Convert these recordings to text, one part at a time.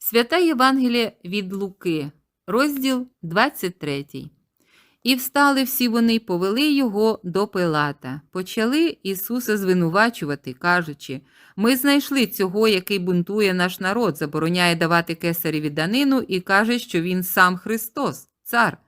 Свята Євангелія від Луки, розділ 23. І встали всі вони й повели його до Пилата. Почали Ісуса звинувачувати, кажучи: Ми знайшли цього, який бунтує наш народ, забороняє давати кесареві данину і каже, що він сам Христос, цар.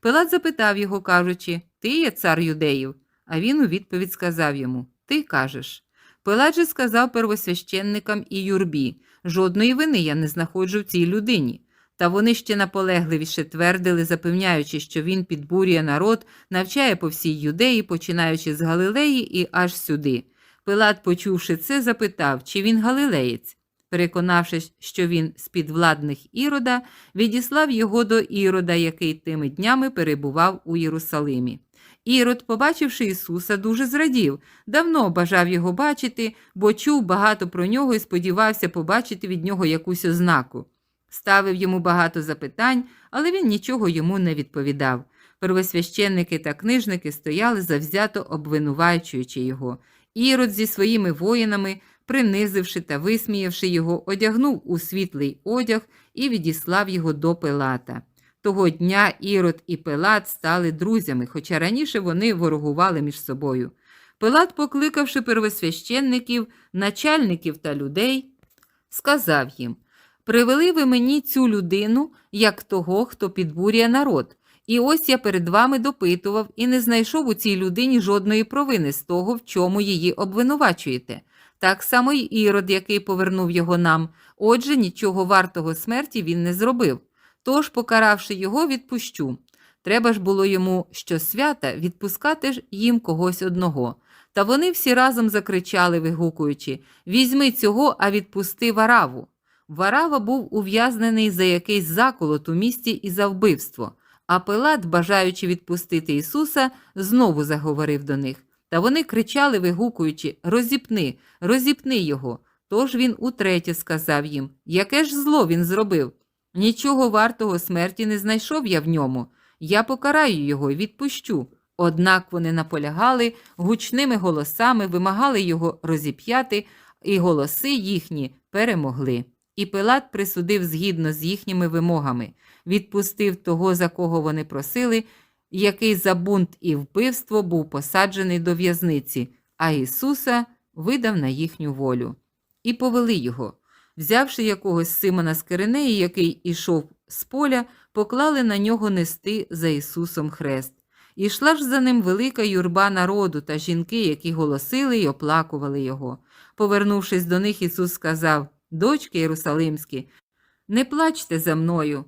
Пилат запитав його, кажучи: Ти є цар юдеїв? А він у відповідь сказав йому: Ти кажеш. Пилат же сказав первосвященникам і юрбі: Жодної вини я не знаходжу в цій людині. Та вони ще наполегливіше твердили, запевняючи, що він підбурює народ, навчає по всій юдеї, починаючи з Галилеї і аж сюди. Пилат, почувши це, запитав, чи він галилеєць. Переконавшись, що він з підвладних Ірода, відіслав його до Ірода, який тими днями перебував у Єрусалимі. Ірод, побачивши Ісуса, дуже зрадів, давно бажав його бачити, бо чув багато про нього і сподівався побачити від нього якусь ознаку. Ставив йому багато запитань, але він нічого йому не відповідав. Первосвященники та книжники стояли завзято обвинувачуючи його. Ірод зі своїми воїнами, принизивши та висміявши його, одягнув у світлий одяг і відіслав його до Пилата. Того дня Ірод і Пилат стали друзями, хоча раніше вони ворогували між собою. Пилат, покликавши первосвященників, начальників та людей, сказав їм: Привели ви мені цю людину, як того, хто підбурює народ. І ось я перед вами допитував і не знайшов у цій людині жодної провини з того, в чому її обвинувачуєте. Так само й Ірод, який повернув його нам. Отже, нічого вартого смерті він не зробив. Тож, покаравши його, відпущу. Треба ж було йому щосвята відпускати ж їм когось одного. Та вони всі разом закричали, вигукуючи Візьми цього, а відпусти вараву. Варава був ув'язнений за якийсь заколот у місті і за вбивство. А Пилат, бажаючи відпустити Ісуса, знову заговорив до них. Та вони кричали, вигукуючи Розіпни, розіпни його. Тож він утретє сказав їм Яке ж зло він зробив? Нічого вартого смерті не знайшов я в ньому. Я покараю його і відпущу. Однак вони наполягали гучними голосами, вимагали його розіп'яти, і голоси їхні перемогли. І Пилат присудив згідно з їхніми вимогами, відпустив того, за кого вони просили, який за бунт і вбивство був посаджений до в'язниці, а Ісуса видав на їхню волю. І повели його. Взявши якогось Симона з Киринеї, який ішов з поля, поклали на нього нести за Ісусом хрест. І йшла ж за ним велика юрба народу та жінки, які голосили й оплакували його. Повернувшись до них, Ісус сказав: Дочки Єрусалимські, не плачте за мною,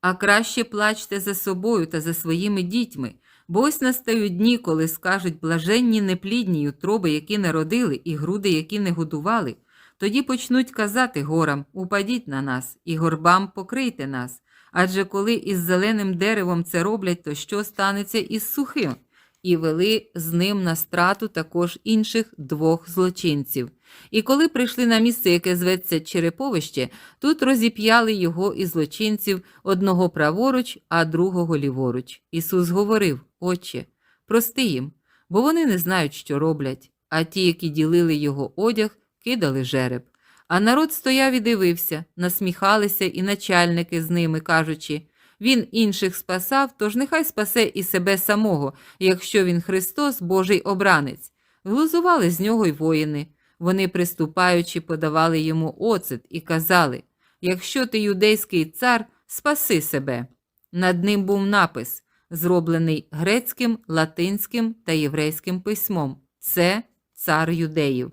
а краще плачте за собою та за своїми дітьми, бо ось настають дні, коли скажуть блаженні неплідні утроби, які народили, і груди, які не годували. Тоді почнуть казати горам упадіть на нас, і горбам покрийте нас. Адже коли із зеленим деревом це роблять, то що станеться із сухим? І вели з ним на страту також інших двох злочинців. І коли прийшли на місце, яке зветься Череповище, тут розіп'яли його і злочинців одного праворуч, а другого ліворуч. Ісус говорив: Отче, прости їм, бо вони не знають, що роблять. А ті, які ділили його одяг, кидали жереб. А народ стояв і дивився, насміхалися і начальники з ними, кажучи він інших спасав, тож нехай спасе і себе самого, якщо він Христос, Божий обранець. Глузували з нього й воїни. Вони, приступаючи, подавали йому оцет і казали Якщо ти юдейський цар, спаси себе. Над ним був напис, зроблений грецьким, латинським та єврейським письмом це цар юдеїв.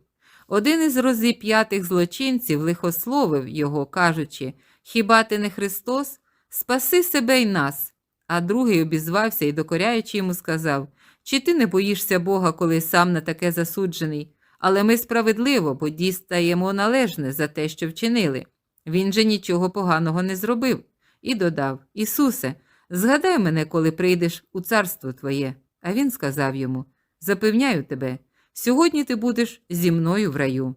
Один із розіп'ятих злочинців лихословив його, кажучи Хіба ти не Христос? Спаси себе й нас. А другий обізвався і, докоряючи йому, сказав Чи ти не боїшся Бога, коли сам на таке засуджений? Але ми справедливо, бо дістаємо належне за те, що вчинили. Він же нічого поганого не зробив. І додав Ісусе, згадай мене, коли прийдеш у царство Твоє. А він сказав йому Запевняю тебе, сьогодні ти будеш зі мною в раю.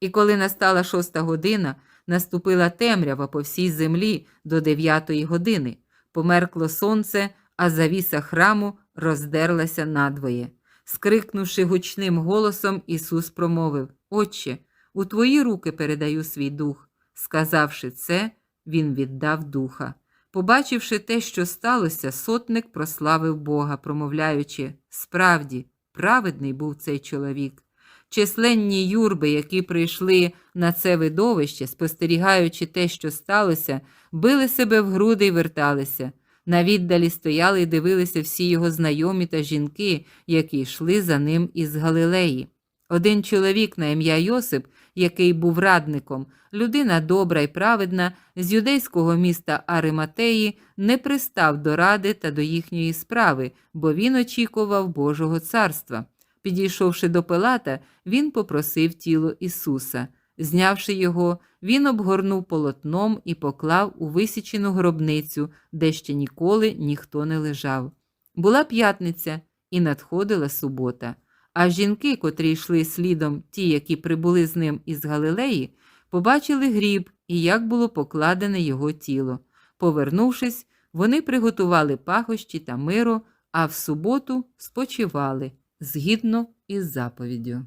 І коли настала шоста година, наступила темрява по всій землі до дев'ятої години, померкло сонце, а завіса храму роздерлася надвоє. Скрикнувши гучним голосом, Ісус промовив Отче, у твої руки передаю свій дух. Сказавши це, він віддав духа. Побачивши те, що сталося, сотник прославив Бога, промовляючи справді, праведний був цей чоловік. Численні юрби, які прийшли на це видовище, спостерігаючи те, що сталося, били себе в груди й верталися. На віддалі стояли і дивилися всі його знайомі та жінки, які йшли за ним із Галилеї. Один чоловік на ім'я Йосип, який був радником, людина добра й праведна, з юдейського міста Ариматеї, не пристав до ради та до їхньої справи, бо він очікував Божого царства. Підійшовши до Пилата, він попросив тіло Ісуса. Знявши його, він обгорнув полотном і поклав у висічену гробницю, де ще ніколи ніхто не лежав. Була п'ятниця і надходила субота. А жінки, котрі йшли слідом, ті, які прибули з ним із Галилеї, побачили гріб і як було покладене його тіло. Повернувшись, вони приготували пахощі та миро, а в суботу спочивали згідно із заповіддю.